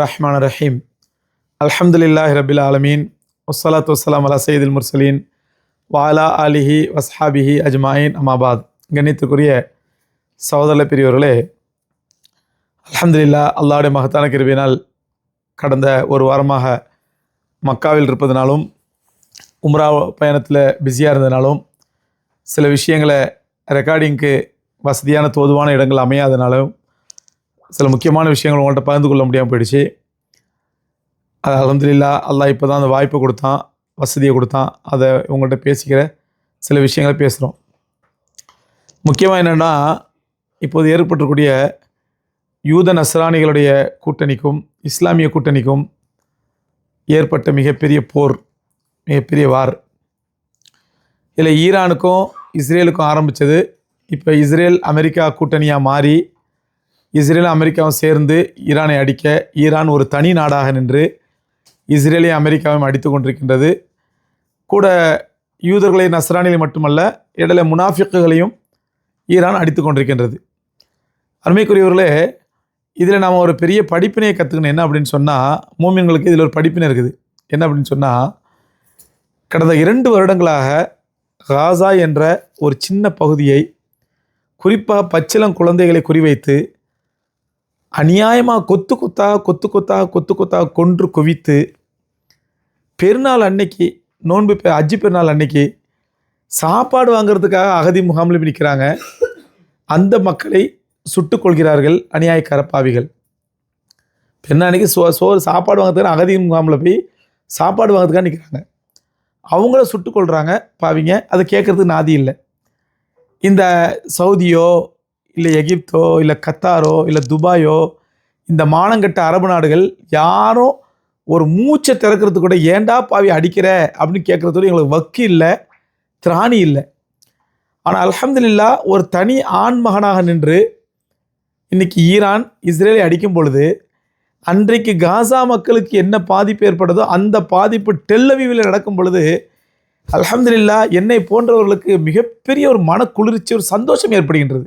ரஹ்மான் ரஹீம் அல்ஹம்துலில்லாஹ் ரபில் ஆலமீன் ஒசலாத் வசலாம் அலா சயீதுல் முர்சலீன் வாலா அலிஹி வஸ்ஹாபிஹி அஜ்மாயின் அமாபாத் கண்ணியத்துக்குரிய சகோதர பெரியவர்களே அலமதுல்லா அல்லாவுடைய மகத்தான கிருவினால் கடந்த ஒரு வாரமாக மக்காவில் இருப்பதனாலும் உம்ரா பயணத்தில் பிஸியாக இருந்ததுனாலும் சில விஷயங்களை ரெக்கார்டிங்க்கு வசதியான தோதுவான இடங்கள் அமையாதனாலும் சில முக்கியமான விஷயங்கள் உங்கள்கிட்ட பகிர்ந்து கொள்ள முடியாமல் போயிடுச்சு. அது அலமதுல்லா அல்லாஹ் இப்போ தான் அந்த வாய்ப்பை கொடுத்தான் வசதியை கொடுத்தான். அதை உங்கள்கிட்ட பேசிக்கிற சில விஷயங்களை பேசுகிறோம் முக்கியமாக என்னென்னா இப்போது ஏற்பட்டிருக்கூடிய யூத நஸ்ரானிகளுடைய கூட்டணிக்கும் இஸ்லாமிய கூட்டணிக்கும் ஏற்பட்ட மிகப்பெரிய போர் மிகப்பெரிய வார். இதில் ஈரானுக்கும் இஸ்ரேலுக்கும் ஆரம்பித்தது இப்போ இஸ்ரேல் அமெரிக்கா கூட்டணியாக மாறி இஸ்ரேலும் அமெரிக்காவும் சேர்ந்து ஈரானை அடிக்க ஈரான் ஒரு தனி நாடாக நின்று இஸ்ரேலையும் அமெரிக்காவையும் அடித்து கொண்டிருக்கின்றது. கூட யூதர்களை நஸ்ரானிகளை மட்டுமல்ல இடையில முனாஃபிக்குகளையும் ஈரான் அடித்து கொண்டிருக்கின்றது. அருமைக்குரியவர்களே இதில் நாம் ஒரு பெரிய படிப்பினையை கற்றுக்கணும் என்ன அப்படின்னு சொன்னால் மூமியங்களுக்கு இதில் ஒரு படிப்பினை இருக்குது. என்ன அப்படின்னு சொன்னால் கடந்த இரண்டு வருடங்களாக காசா என்ற ஒரு சின்ன பகுதியை குறிப்பாக பச்சிளம் குழந்தைகளை குறிவைத்து அநியாயமாக கொத்து கொத்தாக கொத்து கொத்தாக கொத்து கொத்தாக கொன்று குவித்து பெருநாள் அன்னைக்கு நோன்பு பெ- அஜி பெருநாள் அன்னைக்கு சாப்பாடு வாங்குறதுக்காக அகதி முகாமில் நிற்கிறாங்க. அந்த மக்களை சுட்டுக் கொள்கிறார்கள் அநியாயக்கார பாவிகள். பெருநாளைக்கு சோ சோறு சாப்பாடு வாங்கிறதுக்கான அகதி முகாமில் போய் சாப்பாடு வாங்குறதுக்காக நிற்கிறாங்க அவங்கள சுட்டுக்கொள்கிறாங்க பாவிங்க. அதை கேட்குறதுக்கு நாதி இல்லை. இந்த சவுதியோ இல்லை எகிப்தோ இல்லை கத்தாரோ இல்லை துபாயோ இந்த மானங்கட்ட அரபு நாடுகள் யாரும் ஒரு மூச்சை திறக்கிறது கூட ஏண்டா பாவி அடிக்கிற அப்படின்னு கேட்குறதோட எங்களுக்கு வக்கு இல்லை திராணி இல்லை. ஆனால் அலமதுல்லா ஒரு தனி ஆண் மகனாக நின்று இன்னைக்கு ஈரான் இஸ்ரேலை அடிக்கும் பொழுது அன்றைக்கு காசா மக்களுக்கு என்ன பாதிப்பு ஏற்பட்டதோ அந்த பாதிப்பு டெல்லவிவில் நடக்கும் பொழுது அலமதுல்லா என்னை போன்றவர்களுக்கு மிகப்பெரிய ஒரு மனக்குளிர்ச்சி ஒரு சந்தோஷம் ஏற்படுகின்றது.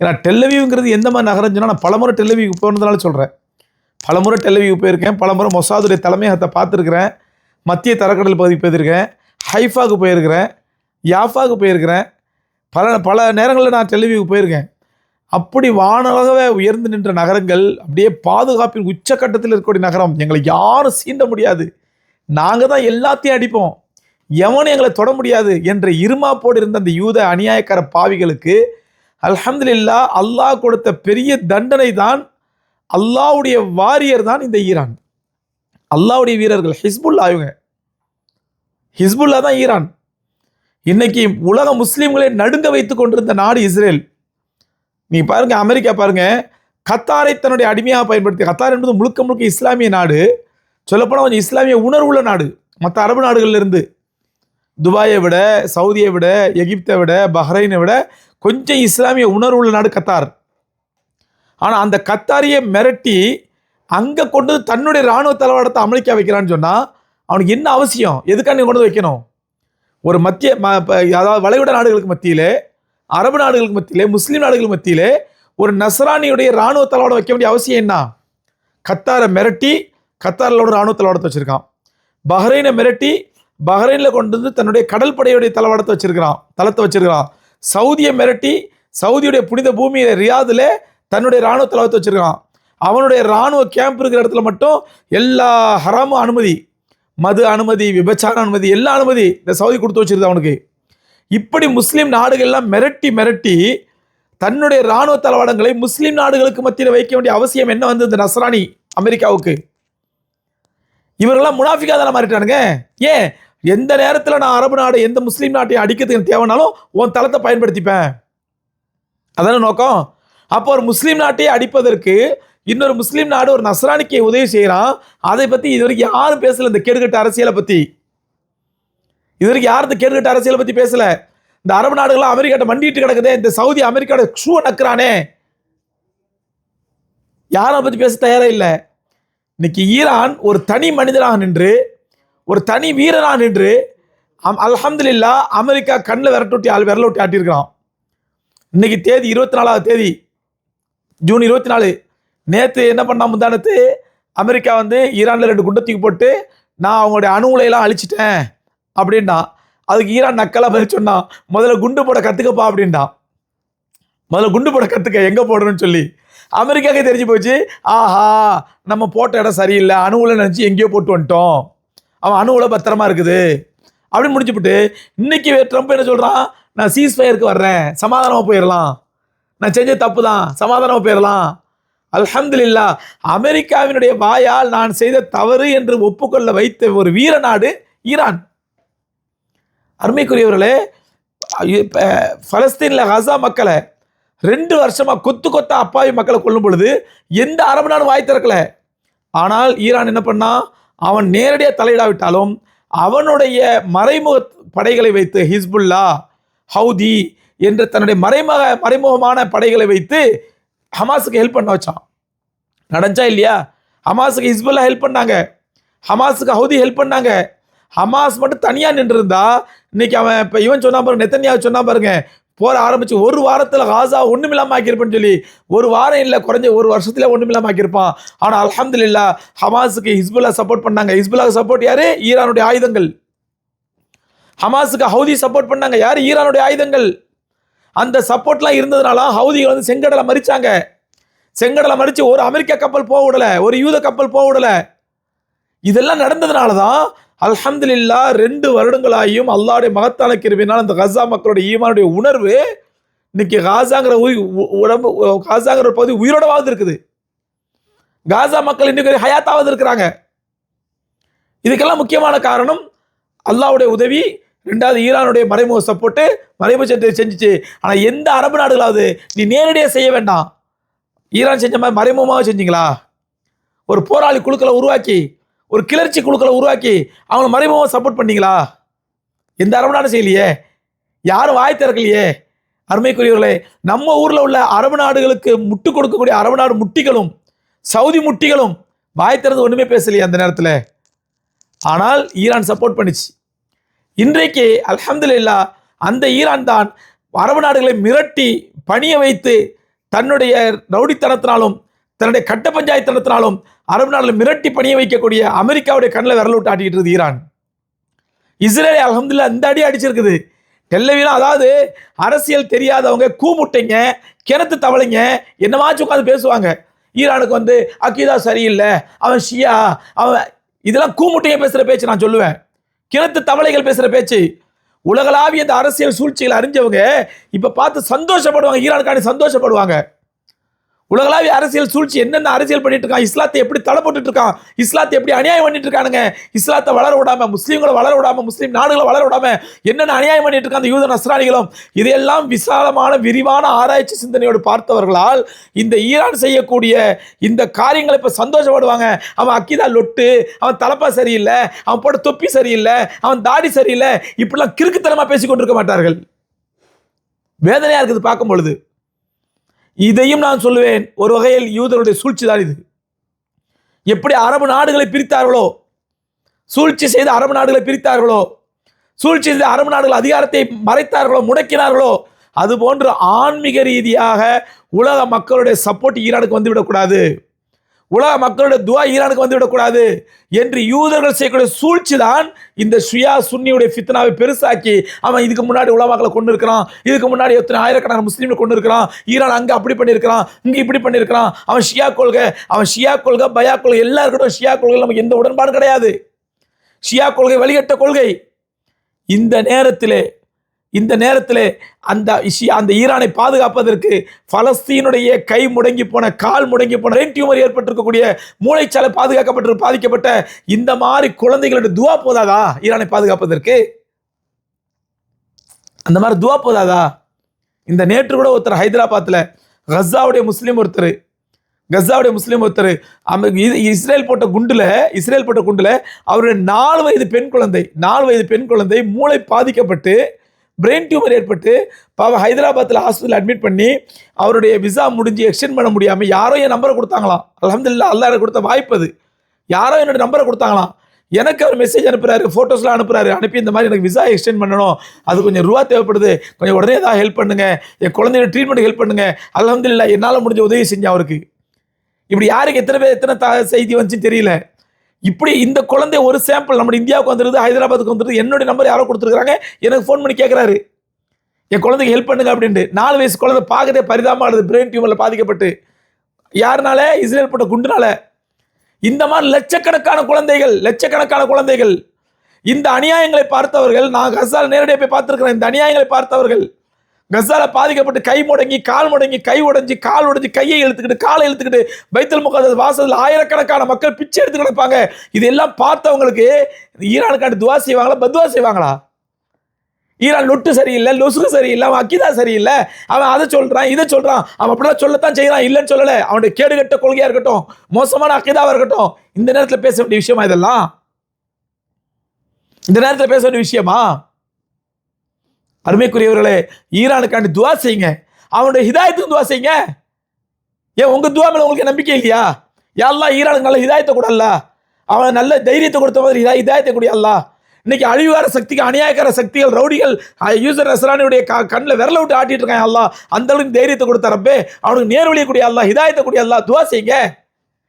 ஏன்னா டெல்லவிவ்ங்கிறது எந்த மாதிரி நகரம் சொன்னால் நான் பலமுறை டெல்லவிவ் போனதுனால சொல்கிறேன் பலமுறை டெல்லவிவ் போயிருக்கேன் பலமுறை மொசாதுடைய தலைமையகத்தை பார்த்துருக்குறேன் மத்திய தரக்கடல் பகுதிக்கு போயிருக்கேன் ஹைஃபாவுக்கு போயிருக்கிறேன் யாஃபாவுக்கு போயிருக்கிறேன். பல பல நேரங்களில் நான் டெல்லவிவ்க்கு போயிருக்கேன். அப்படி வானலாகவே உயர்ந்து நின்ற நகரங்கள் அப்படியே பாதுகாப்பின் உச்சக்கட்டத்தில் இருக்கக்கூடிய நகரம். எங்களை யாரும் சீண்ட முடியாது. நாங்கள் தான் எல்லாத்தையும் அடிப்போம். எவனும் எங்களை தொட முடியாது என்ற இருமாப்போடு இருந்த அந்த யூத அநியாயக்கார பாவிகளுக்கு அல்ஹம்துலில்லா அல்லாஹ் கொடுத்த பெரிய தண்டனை தான் அல்லாஹ்வுடைய வாரியர் தான் இந்த ஈரான். அல்லாஹ்வுடைய வீரர்கள் ஹிஸ்புல்லா இவங்க. ஹிஸ்புல்லா தான் ஈரான். இன்னைக்கு உலக முஸ்லீம்களை நடுங்க வைத்து கொண்டிருந்த நாடு இஸ்ரேல். நீ பாருங்க அமெரிக்கா பாருங்க. கத்தாரை தன்னுடைய அடிமையாக பயன்படுத்தி கத்தார் என்பது முழுக்க முழுக்க இஸ்லாமிய நாடு. சொல்லப்போனால் கொஞ்சம் இஸ்லாமிய உணர்வுள்ள நாடு. மற்ற அரபு நாடுகள்லேருந்து. துபாயை விட சவுதியை விட எகிப்தை விட பஹ்ரைனை விட கொஞ்சம் இஸ்லாமிய உணர்வுள்ள நாடு கத்தார். ஆனால் அந்த கத்தாரியை மிரட்டி அங்கே கொண்டு வந்து தன்னுடைய இராணுவ தளவாடத்தை அமெரிக்கா வைக்கிறான்னு சொன்னால் அவனுக்கு என்ன அவசியம்? எதுக்காக நீ கொண்டு வைக்கணும்? ஒரு மத்திய ம- அதாவது வளைகுடா நாடுகளுக்கு மத்தியிலே அரபு நாடுகளுக்கு மத்தியிலே முஸ்லீம் நாடுகள் மத்தியிலே ஒரு நசரானியுடைய இராணுவ தளவாடம் வைக்க வேண்டிய அவசியம் என்ன? கத்தாரை மிரட்டி கத்தாரில் ஒரு இராணுவ தளவாடத்தை வச்சிருக்கான். பஹ்ரைனை மிரட்டி பஹ்ரைனில் கொண்டு வந்து தன்னுடைய கடல் படையுடைய தளவாடத்தை வச்சிருக்கிறான் தளத்தை வச்சிருக்கிறான். சவுதியை மிரட்டி சவுதியுடைய புனித பூமியில ரியாதில் தன்னுடைய இராணுவ தளவத்தை வச்சிருக்கான். அவனுடைய இராணுவ கேம்ப் இருக்கிற இடத்துல மட்டும் எல்லா ஹராமும் அனுமதி மது அனுமதி விபச்சார அனுமதி எல்லா அனுமதி இந்த சவுதி கொடுத்து வச்சிருது அவனுக்கு. இப்படி முஸ்லீம் நாடுகள்லாம் மிரட்டி மிரட்டி தன்னுடைய இராணுவ தளவாடங்களை முஸ்லீம் நாடுகளுக்கு மத்தியில் வைக்க வேண்டிய அவசியம் என்ன வந்து இந்த நஸ்ரானி அமெரிக்காவுக்கு? இவரெல்லாம் முனாஃபிகா தானே மாறிட்டானுங்க? ஏன்? எந்த நேரத்தில் நான் அரபு நாடு எந்த முஸ்லீம் நாட்டையும் அடிக்கிறதுக்கு தேவைனாலும் உன் தளத்தை பயன்படுத்திப்பேன். அதான நோக்கம்? அப்போ ஒரு முஸ்லீம் நாட்டையே அடிப்பதற்கு இன்னொரு முஸ்லீம் நாடு ஒரு நஸ்ரானிக்கு உதவி செய்கிறான் அதை பற்றி இதுவரைக்கும் யாரும் பேசலை இந்த கேடுகட்ட அரசியலை பற்றி இது வரைக்கும் யாரும் இந்த அரசியலை பற்றி பேசலை? இந்த அரபு நாடுகள்லாம் அமெரிக்காட்ட மண்டிட்டு கிடக்குதே இந்த சவுதி அமெரிக்காவோட ஷூ நக்குறானே. யாரும் பற்றி பேச தயாரா இல்லை. இன்னைக்கு ஈரான் ஒரு தனி மனிதனாக நின்று ஒரு தனி வீரனாக நின்று அம் அல்ஹம்துலில்லா அமெரிக்கா கண்ணில் விரட்டொட்டி ஆள் விரலோட்டி ஆட்டியிருக்கிறான். இன்னைக்கு தேதி இருபத்தி நாலாவது தேதி ஜூன் இருபத்தி நாலு நேற்று என்ன பண்ணா முந்தானத்து? அமெரிக்கா வந்து ஈரானில் ரெண்டு குண்டை தூக்கி போட்டு நான் அவங்களுடைய அணு உலையெல்லாம் அழிச்சிட்டேன். அப்படின்னா அதுக்கு ஈரான் நக்கலாக பதில் சொன்னான் முதல்ல குண்டு போட கற்றுக்கப்பா அப்படின்னா. முதல்ல குண்டு போட கற்றுக்க எங்கே போடணும்னு சொல்லி. அமெரிக்காவுக்கு தெரிஞ்சு போச்சு. ஆஹா நம்ம போட்ட இடம் சரியில்லை. அணுவில் நினச்சி எங்கேயோ போட்டு வந்துட்டோம். அவன் அணு பத்திரமா இருக்குது. அப்படின்னு முடிச்சுப்புட்டு இன்னைக்கு ட்ரம்ப் என்ன சொல்கிறான் நான் சீஸ் ஃபயருக்கு வர்றேன். சமாதானமாக போயிடலாம் நான் செஞ்ச தப்பு தான் சமாதானமாக போயிடலாம் அல்ஹம்துலில்லா அமெரிக்காவினுடைய வாயால் நான் செய்த தவறு என்று ஒப்புக்கொள்ள வைத்த ஒரு வீர நாடு ஈரான். அருமைக்குரியவர்களே இப்ப பலஸ்தீனில் கசா மக்களை ரெண்டு வருஷமாக கொத்து கொத்தா அப்பாவி மக்களை கொல்லும் பொழுது எந்த அரபு நாடும் வாய் திறக்கல? ஆனால் ஈரான் என்ன பண்ணா? அவன் நேரடியாக தலையிடாவிட்டாலும் அவனுடைய மறைமுக படைகளை வைத்து ஹிஸ்புல்லா ஹவுதி என்ற தன்னுடைய மறைமுக மறைமுகமான படைகளை வைத்து ஹமாஸுக்கு ஹெல்ப் பண்ண வச்சான். நடஞ்சா இல்லையா? ஹமாஸுக்கு ஹிஸ்புல்லா ஹெல்ப் பண்ணாங்க. ஹமாஸுக்கு ஹவுதி ஹெல்ப் பண்ணாங்க. ஹமாஸ் மட்டும் தனியாக நின்றுருந்தா இன்னைக்கு அவன் இப்போ இவன் சொன்னா பாருங்க நெத்தனியா சொன்னா பாருங்க போற ஆரம்பிச்சு ஒரு வாரத்தில் காசா ஒன்றுமில்லாமல் ஆக்கியிருப்பேன்னு சொல்லி ஒரு வாரம் இல்லை குறைஞ்ச ஒரு வருஷத்துல ஒன்றுமில்லாமல் ஆக்கியிருப்பான். ஆனால் அல்ஹம்துலில்லா ஹமாஸுக்கு ஹிஸ்புல்லா சப்போர்ட் பண்ணாங்க. ஹிஸ்புல்லாவுக்கு சப்போர்ட் யாரு? ஈரானுடைய ஆயுதங்கள். ஹமாஸுக்கு ஹவுதி சப்போர்ட் பண்ணாங்க. யார்? ஈரானுடைய ஆயுதங்கள். அந்த சப்போர்ட்லாம் இருந்ததுனால ஹவுதிகள் வந்து செங்கடலை மறிச்சாங்க. செங்கடலை மறித்து ஒரு அமெரிக்க கப்பல் போக விடலை ஒரு யூத கப்பல் போக விடலை. இதெல்லாம் நடந்ததுனால தான் அல்ஹம்துலில்லா ரெண்டு வருடங்களாயும் அல்லாவுடைய மகத்தான கிருபினால் அந்த கசா மக்களுடைய ஈமானுடைய உணர்வு இன்னைக்கு காசாங்கிற உயி உ- உடம்பு காசாங்கிற ஒரு பகுதி உயிரோடவாவது இருக்குது காசா மக்கள் இன்னைக்கு ஹயாத்தாவது இருக்கிறாங்க. இதுக்கெல்லாம் முக்கியமான காரணம் அல்லாவுடைய உதவி ரெண்டாவது ஈரானுடைய மறைமுக சப்போர்ட்டு மறைமுக சட்டத்தை செஞ்சுச்சு. ஆனால் எந்த அரபு நாடுகளாவது நீ நேரடியாக செய்ய வேண்டாம். ஈரான் செஞ்ச மாதிரி மறைமுகமாக செஞ்சீங்களா? ஒரு போராளி குழுக்களை உருவாக்கி ஒரு கிளர்ச்சி குழுக்களை உருவாக்கி அவங்கள மறைமுகமாக சப்போர்ட் பண்ணீங்களா? எந்த அரபு நாடும் செய்யலையே. யாரும் வாய் திறக்கலையே. அருமைக்குரியவர்களே நம்ம ஊரில் உள்ள அரபு நாடுகளுக்கு முட்டு கொடுக்கக்கூடிய அரபு நாடு முட்டிகளும் சவுதி முட்டிகளும் வாய் திறந்து ஒன்றுமே பேசலையே அந்த நேரத்தில். ஆனால் ஈரான் சப்போர்ட் பண்ணிச்சு. இன்றைக்கு அல்ஹம்துலில்லா அந்த ஈரான் தான் அரபு நாடுகளை மிரட்டி பணிய வைத்து தன்னுடைய ரவுடித்தனத்தினாலும் தன்னுடைய கட்ட பஞ்சாயத்தனத்தினாலும் அரபு நாடுகளை மிரட்டி பணிய வைக்கக்கூடிய அமெரிக்காவுடைய கண்ணில் விரல் விட்டு ஆட்டிக்கிட்டு இருக்குது ஈரான். இஸ்ரேல் அலமதுல்லா இந்த அடி அடிச்சிருக்குது. டெல்லவிலாம் அதாவது அரசியல் தெரியாதவங்க கூமுட்டைங்க கிணத்து தவளைங்க என்னமாச்சும் உட்காந்து பேசுவாங்க. ஈரானுக்கு வந்து அக்கீதா சரியில்லை அவன் ஷியா அவன் இதெல்லாம் கூமுட்டைங்க பேசுகிற பேச்சு நான் சொல்லுவேன். கிணத்து தவளைகள் பேசுகிற பேச்சு. உலகளாவிய இந்த அரசியல் சூழ்ச்சிகளை அறிஞ்சவங்க இப்போ பார்த்து சந்தோஷப்படுவாங்க ஈரானுக்காண்டி சந்தோஷப்படுவாங்க. உலகளாவிய அரசியல் சூழ்ச்சி என்னென்ன அரசியல் பண்ணிட்டு இருக்கான் இஸ்லாத்தை எப்படி தடை போட்டுட்டு இருக்கான் இஸ்லாத்தை எப்படி அநியாயம் பண்ணிட்டு இருக்கானுங்க இஸ்லாத்தை வளர விடாம முஸ்லீம்களை வளர விடாம முஸ்லீம் நாடுகளை வளர விடாம என்னென்ன அநியாயம் பண்ணிட்டு இருக்கான் அந்த யூத நஸ்ரானிகளும் இதையெல்லாம் விசாலமான விரிவான ஆராய்ச்சி சிந்தனையோடு பார்த்தவர்களால் இந்த ஈரான் செய்யக்கூடிய இந்த காரியங்களை இப்போ சந்தோஷப்படுவாங்க. அவன் அக்கிதா லொட்டு அவன் தலப்பா சரியில்லை அவன் போட்ட தொப்பி சரியில்லை அவன் தாடி சரியில்லை இப்படிலாம் கிறுக்குத்தனமா பேசிக்கொண்டிருக்க மாட்டார்கள். வேதனையா இருக்குது பார்க்கும் பொழுது இதையும் நான் சொல்லுவேன். ஒரு வகையில் யூதருடைய சூழ்ச்சி தான் இது. எப்படி அரபு நாடுகளை பிரித்தார்களோ? சூழ்ச்சி செய்து அரபு நாடுகளை பிரித்தார்களோ? சூழ்ச்சி செய்து அரபு நாடுகள் அதிகாரத்தை மறைத்தார்களோ? முடக்கினார்களோ? அதுபோன்று ஆன்மீக ரீதியாக உலக மக்களுடைய சப்போர்ட் ஈரானுக்கு வந்துவிடக்கூடாது உலக மக்களுடைய துவா ஈரானுக்கு வந்துவிடக்கூடாது என்று யூதர்கள் செய்யக்கூடிய சூழ்ச்சி தான் இந்த சுயா சுன்னியுடைய ஃபித்னாவை பெருசாக்கி அவன் இதுக்கு முன்னாடி உலமாக்களை கொண்டு இருக்கிறான் இதுக்கு முன்னாடி எத்தனை ஆயிரக்கணக்கான முஸ்லீம்களை கொண்டு இருக்கிறான் ஈரான் அங்கே அப்படி பண்ணியிருக்கிறான். இங்கே இப்படி பண்ணியிருக்கிறான். அவன் ஷியா கொள்கை அவன் ஷியா கொள்கை பயா கொள்கை எல்லாருக்கிட்டும் ஷியா கொள்கை நமக்கு எந்த உடன்பாடு கிடையாது. ஷியா கொள்கை வழிகட்ட கொள்கை. இந்த நேரத்திலே இந்த நேரத்தில் அந்த விஷயம் அந்த ஈரானை பாதுகாப்பதற்கு பலஸ்தீனுடைய கை முடங்கி போன கால் முடங்கி போன ரெயின் டியூமர் ஏற்பட்டிருக்கக்கூடிய மூளைச்சாலை பாதுகாக்கப்பட்டு பாதிக்கப்பட்ட இந்த மாதிரி குழந்தைகளுடைய துவா போதாதா ஈரானை பாதுகாப்பதற்கு? அந்த மாதிரி துவா போதாதா? இந்த நேற்று கூட ஒருத்தர் ஹைதராபாத்தில் கஸாவுடைய முஸ்லீம் ஒருத்தர் கஸாவுடைய முஸ்லீம் ஒருத்தர் இது இஸ்ரேல் போட்ட குண்டில் இஸ்ரேல் போட்ட குண்டில் அவருடைய நாலு வயது பெண் குழந்தை நாலு வயது பெண் குழந்தை மூளை பாதிக்கப்பட்டு பிரெயின் டியூமர் ஏற்பட்டு பாவம் ஹைதராபாத்தில் ஹாஸ்பிட்டல் அட்மிட் பண்ணி அவருடைய விசா முடிஞ்சு எக்ஸ்டெண்ட் பண்ண முடியாமல் யாரோ என் நம்பரை கொடுத்தாங்களாம். அலமதுல்லா அல்லா எனக்கு கொடுத்த வாய்ப்பு அது. யாரோ என்னோட நம்பரை கொடுத்தாங்களாம். எனக்கு அவர் மெசேஜ் அனுப்புகிறாரு ஃபோட்டோஸ்லாம் அனுப்புகிறாரு அனுப்பி இந்த மாதிரி எனக்கு விசா எக்ஸ்டெண்ட் பண்ணணும். அது கொஞ்சம் ரூபா தேவைப்படுது. கொஞ்சம் உடனே தான் ஹெல்ப் பண்ணுங்க. என் குழந்தையோட ட்ரீட்மெண்ட் ஹெல்ப் பண்ணுங்க. அலமதுல்லா என்னால் முடிஞ்ச உதவி செஞ்சேன் அவருக்கு. இப்படி யாருக்கு எத்தனை பேர் எத்தனை த செய்தி வந்துச்சுன்னு தெரியல. இப்படி இந்த குழந்தை ஒரு சாம்பிள் நம்ம இந்தியாவுக்கு வந்துருது ஹைதராபாத்துக்கு வந்துருது என்னுடைய நம்பர் யாரோ கொடுத்துருக்காங்க எனக்கு ஃபோன் பண்ணி கேட்குறாரு என் குழந்தைக்கு ஹெல்ப் பண்ணுங்க அப்படின்ட்டு. நாலு வயசு குழந்தை பார்க்கதே பரிதாபமானது பிரெயின் டியூமரில் பாதிக்கப்பட்டு. யாருனால? இஸ்ரேல் போட்ட குண்டுனால. இந்த மாதிரி லட்சக்கணக்கான குழந்தைகள் லட்சக்கணக்கான குழந்தைகள் இந்த அநியாயங்களை பார்த்தவர்கள் நான் கசால் நேரடியாக போய் பார்த்துருக்கிறேன் இந்த அநியாயங்களை பார்த்தவர்கள் கசால பாதிக்கப்பட்டு கை முடங்கி கால் முடங்கி கை உடைஞ்சு கால் உடைஞ்சு கையை இழுத்துக்கிட்டு காலை இழுத்துக்கிட்டு பைத்தல் முகாத வாசல் ஆயிரக்கணக்கான மக்கள் பிச்சை எடுத்து கிடப்பாங்க. இதெல்லாம் பார்த்தவங்களுக்கு ஈரானுக்காண்டி துவா செய்வாங்களா பத்வா செய்வாங்களா? ஈரான் லொட்டு சரியில்லை லொசுகு சரியில்லை அவன் அக்கிதா சரியில்லை. அவன் அதை சொல்கிறான் இதை சொல்கிறான் அவன் அப்படிலாம் சொல்லத்தான் செய்கிறான் இல்லைன்னு சொல்லலை. அவனுடைய கேடுகட்ட கொள்கையாக இருக்கட்டும் மோசமான அக்கிதாவாக இருக்கட்டும் இந்த நேரத்தில் பேச வேண்டிய விஷயமா இதெல்லாம்? இந்த நேரத்தில் பேச வேண்டிய விஷயமா? அருமைக்குரியவர்களே ஈரானுக்காண்டி துவா செய்யுங்க. அவனுடைய ஹிதாயத்துக்கு துவா செய்யுங்க. ஏன் உங்கள் துவா மேலே உங்களுக்கு நம்பிக்கை இல்லையா? யாரெல்லாம் ஈரானுக்கு நல்ல ஹிதாயத்தை கூடல்ல அவன் நல்ல தைரியத்தை கொடுத்த மாதிரி ஹிதா- ஹிதாயத்தை கூடிய இன்னைக்கு அழிவுகார சக்திக்கு அநியாயக்கார சக்திகள் ரவுடிகள் யூசர் நசரானியுடைய கண்ணில் விரல விட்டு ஆட்டிட்டு இருக்கான் அல்லா அந்த அளவுக்கு தைரியத்தை கொடுத்த ரப்பே அவனுக்கு நேர்வழியை கூடிய அல்லா ஹிதாயத்தை கூடிய அல்லா துவா செய்யுங்க.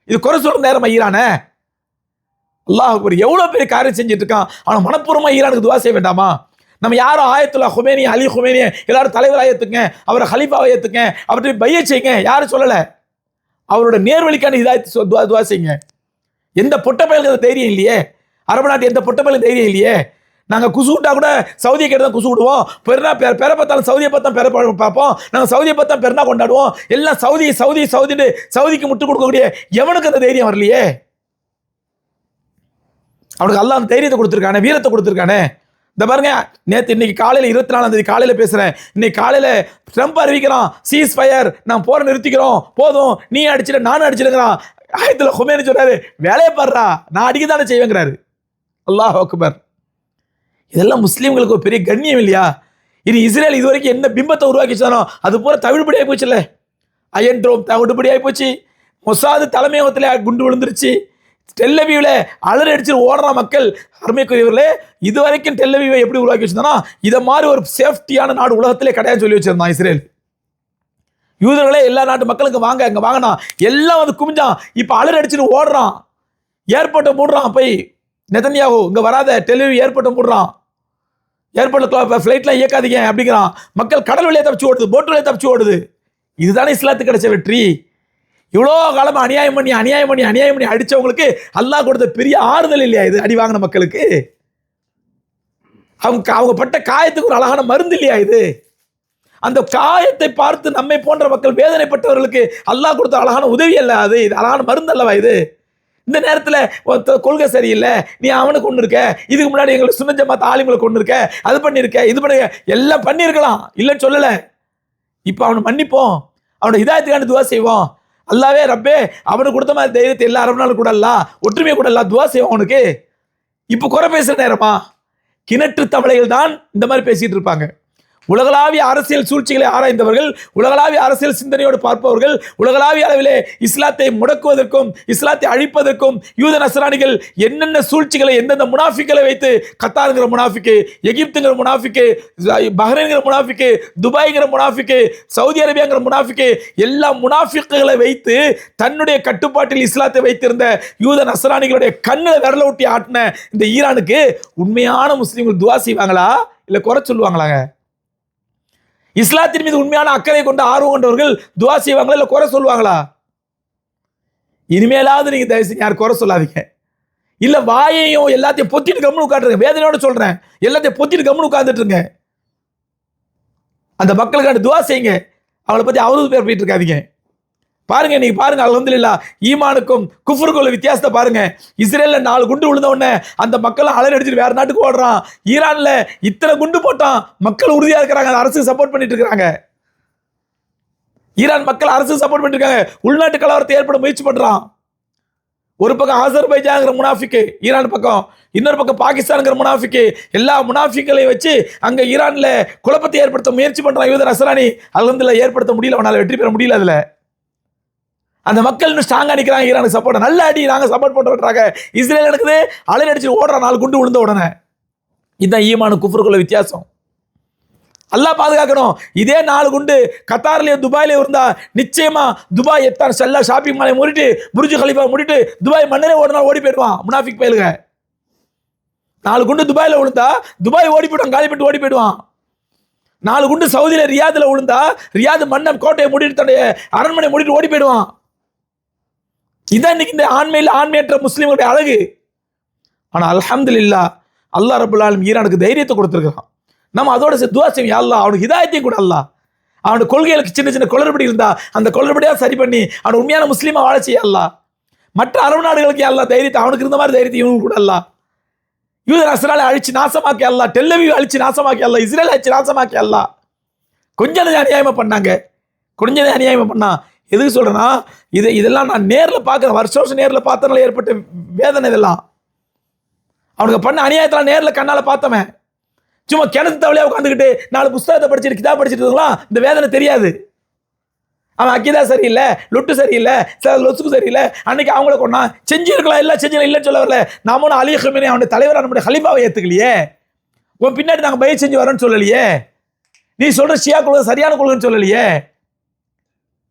இது குறை சொல்ற நேரம் ஈரானே? அல்லாஹ் ஒரு எவ்வளோ பெரிய காரியம் செஞ்சுட்டு இருக்கான். அவன் மனப்பூர்வமாக ஈரானுக்கு துவா செய்ய வேண்டாமா? நம்ம யாரும் ஆயத்துல்லா ஹுமேனி அலி ஹுமேனி எல்லாரும் தலைவராக ஏற்றுங்க அவரை ஹலீஃபாவை ஏற்றுங்க அவர்கிட்ட பைய செய்யுங்க. யாரும் சொல்லலை. அவரோட நேர்வழிக்கான இதாயத்து துவா துவா செய்யுங்க. எந்த பொட்ட பயலுக்கு தைரியம் இல்லையே? அரபு நாட்டு எந்த பொட்ட பயலுக்கு தைரியம் இல்லையே? நாங்கள் குசு விட்டா கூட சவுதியை கேட்டு தான் குசு விடுவோம். பெருனா பெற பெற பார்த்தாலும் சவுதியை பார்த்தா பெற பார்ப்போம். நாங்கள் சவுதியை பார்த்தா பெருனா கொண்டாடுவோம். எல்லாம் சவுதி சவுதி சவுதின்னு சவுதிக்கு முட்டு கொடுக்கக்கூடிய எவனுக்கு அந்த தைரியம் வரலையே? அவனுக்கு எல்லாம் அந்த தைரியத்தை கொடுத்துருக்கானே வீரத்தை கொடுத்துருக்கானே. இந்த பாருங்க நேற்று இன்னைக்கு காலையில் இருபத்தி நாலாம் தேதி காலையில் பேசுகிறேன் இன்னைக்கு காலையில் ட்ரம்ப் அறிவிக்கிறான் சீஸ் ஃபயர் நான் போற நிறுத்திக்கிறோம். போதும் நீ அடிச்சிட நானும் அடிச்சிடுங்கிறான் ஆயத்தில் ஹுமேனு சொல்றாரு வேலையை பாடுறா நான் அடிக்க தானே செய்வேங்கிறாரு. அல்லாஹ் அக்பர். இதெல்லாம் முஸ்லீம்களுக்கு ஒரு பெரிய கண்ணியம் இல்லையா? இது இஸ்ரேல் இது வரைக்கும் என்ன பிம்பத்தை உருவாக்கிச்சானோ அது பூரா தவிடுபடியாகி போச்சுல்ல. அயன் ட்ரோம் தவிடுபடியாகி போச்சு. மொசாது தலைமையகத்தில் குண்டு விழுந்துருச்சு. டெல்லவியில் அலறி அடிச்சு ஓடுற மக்கள் அருமைக்குரியவர்களே இது வரைக்கும் டெல்லவியூவை எப்படி உருவாக்கி வச்சிருந்தானா இதை மாதிரி ஒரு சேஃப்டியான நாடு உலகத்திலே கிடையாது சொல்லி வச்சிருந்தான் இஸ்ரேல். யூதர்களே எல்லா நாட்டு மக்களுக்கு வாங்க இங்கே வாங்கினா எல்லாம் வந்து குமிஞ்சான். இப்போ அலறி அடிச்சுட்டு ஓடுறான். ஏர்போர்ட்டை மூடுறான் போய். நெதன்யாகு இங்கே வராத டெலிவி ஏர்போர்ட்டை மூடுறான். ஏர்போர்ட்டில் ஃப்ளைட்லாம் இயக்காதீங்க அப்படிங்கிறான். மக்கள் கடல் வழியாக தப்பிச்சு ஓடுது போட்டு வழியாக தப்பிச்சு ஓடுது. இதுதானே இஸ்லாத்துக்கு கிடைச்ச வெற்றி. இவ்வளோ காலமாக அநியாயம் பண்ணி அநியாயம் பண்ணி அநியாயம் பண்ணி அடித்தவங்களுக்கு அல்லாஹ் கொடுத்த பெரிய ஆறுதல் இல்லையா இது? அடி வாங்கின மக்களுக்கு. அவங்க அவங்க பட்ட காயத்துக்கு ஒரு அழகான மருந்து இல்லையா இது? அந்த காயத்தை பார்த்து நம்மை போன்ற மக்கள் வேதனைப்பட்டவர்களுக்கு அல்லாஹ் கொடுத்த அழகான உதவி அல்ல அது? இது அழகான மருந்து அல்லவா இது? இந்த நேரத்தில் கொள்கை சரியில்லை. நீ அவனுக்கு கொண்டு இருக்க. இதுக்கு முன்னாடி எங்களுக்கு சுனஞ்ச மாத்த ஆளுங்களை கொண்டு இருக்க. அது பண்ணியிருக்க இது பண்ணி எல்லாம் பண்ணியிருக்கலாம் இல்லைன்னு சொல்லலை. இப்போ அவனை மன்னிப்போம். அவனை இதாயத்துக்கான துவா செய்வோம். அல்லாவே ரப்பே அவனுக்கு கொடுத்த மாதிரி தைரியத்தை எல்லா அரபு நாளும் கூட ஒற்றுமையை கூட துவா செய்வோம் அவனுக்கு இப்போ குறை பேசுகிற நேரமா? கிணற்று தவளைகள் தான் இந்த மாதிரி பேசிகிட்டு இருப்பாங்க. உலகளாவிய அரசியல் சூழ்ச்சிகளை ஆராய்ந்தவர்கள் உலகளாவிய அரசியல் சிந்தனையோடு பார்ப்பவர்கள் உலகளாவிய அளவிலே இஸ்லாத்தை முடக்குவதற்கும் இஸ்லாத்தை அழிப்பதற்கும் யூத நசராணிகள் என்னென்ன சூழ்ச்சிகளை எந்தெந்த முனாஃபிக்களை வைத்து கத்தாருங்கிற முனாஃபிக்கு எகிப்துங்கிற முனாஃபிக்கு பஹ்ரைன்கிற முனாஃபிக்கு துபாய்ங்கிற முனாஃபிக்கு சவுதி அரேபியாங்கிற முனாஃபிக்கு எல்லா முனாஃபிக்குகளை வைத்து தன்னுடைய கட்டுப்பாட்டில் இஸ்லாத்தை வைத்திருந்த யூத நசராணிகளுடைய கண்ணில் விரல ஒட்டி ஆட்டின இந்த ஈரானுக்கு உண்மையான முஸ்லீம்கள் துவா செய்வாங்களா? இல்லை குறை சொல்லுவாங்களாங்க? இஸ்லாத்தின் மீது உண்மையான அக்கறை கொண்ட ஆர்வம் கொண்டவர்கள் துவா செய்வாங்களா இல்லை குறை சொல்லுவாங்களா? இனிமேலாவது நீங்கள் தயவு செஞ்சு யார் குறை சொல்லாதீங்க. இல்லை வாயையும் எல்லாத்தையும் பொத்திட்டு கம்முன்னு உட்காந்துருங்க வேதனையோட சொல்கிறேன் எல்லாத்தையும் பொத்திட்டு கம்முன்னு உட்காந்துட்டுருங்க அந்த மக்களுக்கான துவா செய்யுங்க. அவளை பற்றி அவதூறு பேர் போயிட்டு இருக்காதீங்க. பாருங்க இன்னைக்கு பாருங்க அலமதுல்லா ஈமானுக்கும் குஃபருக்கும் வித்தியாசத்தை பாருங்க. இஸ்ரேல்ல நாலு குண்டு விழுந்த உடனே அந்த மக்கள் அலறி அடிச்சுட்டு வேற நாட்டுக்கு ஓடுறான். ஈரான்ல இத்தனை குண்டு போட்டான். மக்கள் உறுதியா இருக்கிறாங்க அந்த அரசுக்கு சப்போர்ட் பண்ணிட்டு இருக்கிறாங்க ஈரான் மக்கள் அரசு சப்போர்ட் பண்ணிருக்காங்க இருக்காங்க. உள்நாட்டு கலவரத்தை ஏற்பட முயற்சி பண்றான். ஒரு பக்கம் ஆசர்பைஜாங்கிற முனாஃபிக்கு ஈரான் பக்கம். இன்னொரு பக்கம் பாகிஸ்தானுங்கிற முனாஃபிக்கு. எல்லா முனாஃபிக்களையும் வச்சு அங்க ஈரான்ல குழப்பத்தை ஏற்படுத்த முயற்சி பண்றான். யூதர் அசரானி அலமதுல ஏற்படுத்த முடியல. அவனால் வெற்றி பெற முடியல அதுல. அந்த மக்கள் ஸ்ட்ராங்காக நிற்கிறாங்க ஈரானுக்கு சப்போர்ட் நல்ல அடி நாங்கள் சப்போர்ட் பண்றோம்ன்றாங்க இஸ்ரேல் நடக்குது அலை அடிச்சு ஓடுற நாலு குண்டு விழுந்த உடனே. இதுதான் ஈமானு குஃபருக்குள்ள வித்தியாசம். எல்லாம் பாதுகாக்கணும். இதே நாலு குண்டு கத்தார்லேயோ துபாயிலே இருந்தால் நிச்சயமாக துபாய் எத்தான் செல்லா ஷாப்பிங் மாலை மூடிட்டு புரிஜு கலிஃபா மூடிட்டு துபாய் மன்னரே ஓடினா ஓடி போயிடுவான். முனாஃபிக் பயிலுங்க நாலு குண்டு துபாயில் விழுந்தா துபாய் ஓடி போயிடுவான் காலி பண்ணிட்டு ஓடி போயிடுவான். நாலு குண்டு சவுதியில ரியாதில் விழுந்தா ரியாது மன்னம் கோட்டையை மூடிட்டு தன்னுடைய அரண்மனை மூடிட்டு ஓடி போயிடுவான். இதான் இன்னைக்கு இந்த ஆண்மையில் ஆண்மையற்ற முஸ்லீம்களுடைய அழகு. ஆனால் அலமது அல்லாஹ் அல்லா ரபுல்லாலும் ஈரானுக்கு தைரியத்தை கொடுத்துருக்கான் நம்ம அதோட சேர்த்து துவா செய்வோம். அல்லா அவனுக்கு இதாயத்தையும் கூட அல்லா அவனோட கொள்கைகளுக்கு சின்ன சின்ன குளறுபடி இருந்தா அந்த குளறுபடியாக சரி பண்ணி அவன் உண்மையான முஸ்லீமா வாழ செய்ய மற்ற அரபு நாடுகளுக்கு எல்லாம் தைரியத்தை அவனுக்கு இருந்த மாதிரி தைரியத்தை இவனுக்கு கூட அல்லாஹ். யூதர் அசராலை அழிச்சு நாசமாக்கி அல்லாஹ். டெல்லவி அழிச்சு நாசமாக்கி அல்லாஹ். இஸ்ரேல் அழிச்சு நாசமாக்கி அல்லாஹ். கொஞ்சம் அநியாயமாக பண்ணாங்க. கொஞ்சம் அநியாயமாக பண்ணா எதுக்கு சொல்கிறேன்னா இது இதெல்லாம் நான் நேரில் பார்க்குறேன் வருஷம் வருஷம் நேரில் பார்த்தனால ஏற்பட்ட வேதனை இதெல்லாம். அவனுக்கு பண்ண அநியாயத்தெல்லாம் நேரில் கண்ணால் பார்த்தவன். சும்மா கிணத்து தவளையாக உட்காந்துக்கிட்டு நாலு புஸ்தகத்தை படிச்சுட்டு கிதா படிச்சுட்டு இருக்கலாம் இந்த வேதனை தெரியாது. அவன் அக்கிதா சரியில்லை லுட்டு சரியில்லை சில லொசுக்கு சரியில்லை. அன்னைக்கு அவங்கள கொண்டா செஞ்சிருக்கலாம் இல்லை செஞ்சு இல்லைன்னு சொல்ல வரல. நாம ஒன்றும் அலி ஹமீனே அவனுடைய தலைவராக நம்முடைய ஹலிஃபாவை ஏற்றுக்கலையே உன் பின்னாடி நாங்கள் பயிர் செஞ்சு வரோன்னு சொல்லலையே. நீ சொல்கிற ஷியா கொள்கை சரியான கொள்கைன்னு சொல்லலையே.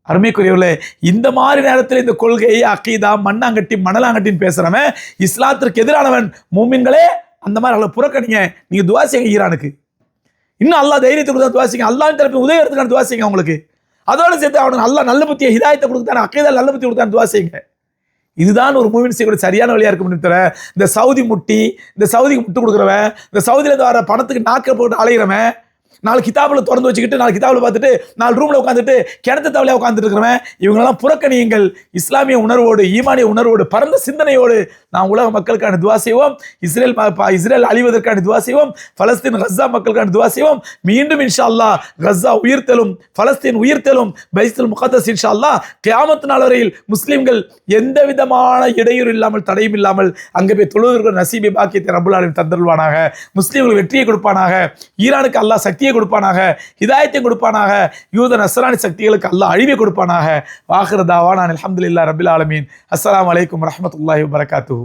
அருமைக்குரியவர்களே இந்த மாதிரி நேரத்தில் இந்த கொள்கை அக்கீதா மண்ணாங்கட்டி மணலாங்கட்டின்னு பேசுகிறவன் இஸ்லாத்திற்கு எதிரானவன் மூமின்களே அந்த மாதிரி அவளை புறக்கணிங்க. நீங்கள் துவா செய்யுங்க ஈரானுக்கு. இன்னும் அல்லா தைரியத்தை கொடுத்தா துவாசிங்க செய்யுங்க. அல்லாஹ் தரப்பு உதயத்துக்கான துவா செய்யுங்க அவங்களுக்கு. அதோடு சேர்த்து அவனுக்கு நல்ல நல்ல புத்தியை ஹிதாயத்தை கொடுத்தான அக்கீதா நல்ல புத்தி கொடுத்தான்னு துவாசிங்க இதுதான் ஒரு மூவின் செய்யக்கூடிய சரியான வழியாக இருக்கும் முடியும் தவிர இந்த சவுதி முட்டி இந்த சவுதிக்கு முட்டு கொடுக்குறவன் இந்த சவுதியில வர பணத்துக்கு நாக்க போட்டு அலைகிறவன் நாலு கிதாபில் திறந்து வச்சுக்கிட்டு நாலு கிதாபில் பார்த்துட்டு நாலு ரூமில் உட்காந்துட்டு கிணத்து தவளையாக உட்காந்துட்டு இருக்கிறவன் இவங்களெல்லாம் புறக்கணியுங்கள். இஸ்லாமிய உணர்வோடு ஈமானிய உணர்வோடு பரந்த சிந்தனையோடு நாம் உலக மக்களுக்கான துவா செய்வோம். இஸ்ரேல் இஸ்ரேல் அழிவதற்கான துவா செய்வோம். பலஸ்தீன் கஸ்ஸா மக்களுக்கான துவா செய்வோம். மீண்டும் இன்ஷா அல்லாஹ் கஸ்ஸா உயிர்த்தலும் பலஸ்தீன் உயிர்த்தலும் பைத்துல் முகத்தஸ் இன்ஷா அல்லா கியாமத்து நாள் வரையில் முஸ்லீம்கள் எந்த விதமான இடையூறு இல்லாமல் தடையும் இல்லாமல் அங்கே போய் தொழுவதற்கு நசீபி பாக்கியத்தை ரபுல் தந்தருவானாக முஸ்லீம்கள் வெற்றியை கொடுப்பானாக. ஈரானுக்கு அல்லாஹ் சக்தியை கொடுப்பானாக. ஹிதாயத்தை கொடுப்பானாக. யூத நசரானி சக்திகளுக்கு அல்லாஹ் அழிவை கொடுப்பானாக. வாகர் தாவான் அலமதுல்லா ரபில் ஆலமீன். அஸ்லாம் வலைக்கம் வரஹ்மத்துல்லாஹி வபரகாத்துஹு.